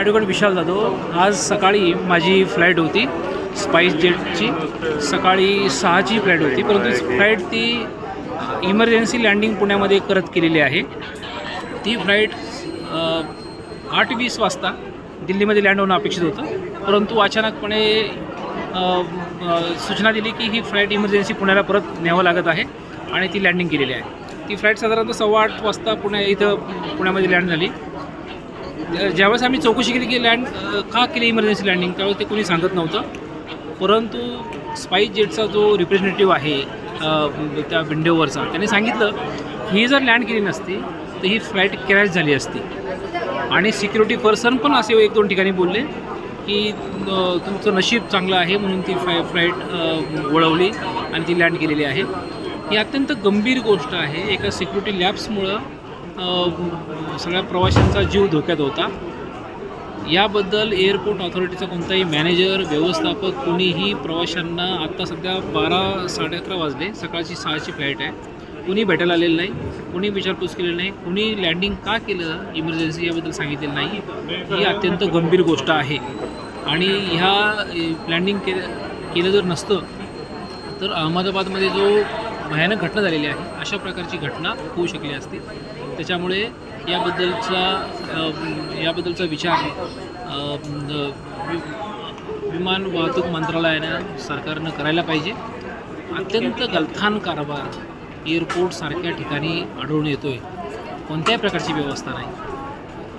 Advocate विशाल जाधव. आज सकाळी माझी फ्लाईट होती. स्पाईस जेटची. सकाळी सहाची फ्लाईट होती. परंतु फ्लाईट ती इमर्जन्सी लँडिंग पुण्यामध्ये करत केलेली आहे. ती फ्लाईट आठ वीस वाजता दिल्लीमध्ये लँड होणं अपेक्षित होतं. परंतु अचानकपणे सूचना दिली की ही फ्लाईट इमर्जन्सी पुण्याला परत न्यावं लागत आहे आणि ती लँडिंग केलेली आहे. ती फ्लाईट साधारणतः सव्वा आठ वाजता पुण्या इथं पुण्यामध्ये लँड झाली. ज्यावेळेस आम्ही चौकशी केली की लँड का केली इमर्जन्सी लँडिंग त्यावेळेस ते कोणी सांगत नव्हतं. परंतु स्पाईस जेटचा जो रिप्रेझेंटेटिव्ह आहे त्या विंडोवरचा त्याने सांगितलं ही जर लँड केली नसती तर ही फ्लाईट क्रॅश झाली असती. आणि सिक्युरिटी पर्सन पण असे एक दोन ठिकाणी बोलले की तुमचं नशीब चांगलं आहे म्हणून ती फ्लाय फ्लाईट वळवली आणि ती लँड केलेली आहे. ही अत्यंत गंभीर गोष्ट आहे. एका सिक्युरिटी लॅब्समुळं सगळ्या प्रवाशांचा जीव धोक्यात होता. याबद्दल एअरपोर्ट ऑथॉरिटीचा कोणताही मॅनेजर व्यवस्थापक कोणीही प्रवाशांना आत्ता सध्या बारा साडे अकरा वाजले. सकाळची सहाची फ्लाईट आहे. कुणी भेटायला आलेलं नाही कुणी विचारपूस केलेली नाही कुणी लँडिंग का केलं इमर्जन्सी याबद्दल सांगितलेलं नाही. ही अत्यंत गंभीर गोष्ट आहे. आणि ह्या लँडिंग के केलं जर नसतं तर अहमदाबादमध्ये जो भयानक घटना झालेली आहे. अशा प्रकारची घटना होऊ शकली असती. त्याच्यामुळे याबद्दलचा याबद्दलचा विचार आहे वि- विमान वाहतूक मंत्रालयानं सरकारनं करायला पाहिजे. अत्यंत गलथान कारभार एअरपोर्टसारख्या ठिकाणी आढळून येतो आहे कोणत्याही प्रकारची व्यवस्था नाही.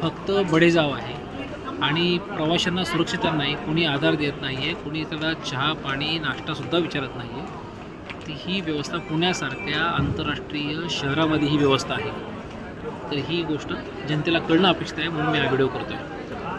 फक्त बडेजाव आहे. आणि प्रवाशांना सुरक्षितता नाही. कोणी आधार देत नाही आहे कोणी त्याला चहा पाणी नाश्तासुद्धा विचारत नाही आहे ही व्यवस्था पुण्यासारख्या आंतरराष्ट्रीय शहरामध्ये ही व्यवस्था आहे. तर ही गोष्ट जनतेला कळणं अपेक्षित आहे म्हणून मी हा व्हिडिओ करतो आहे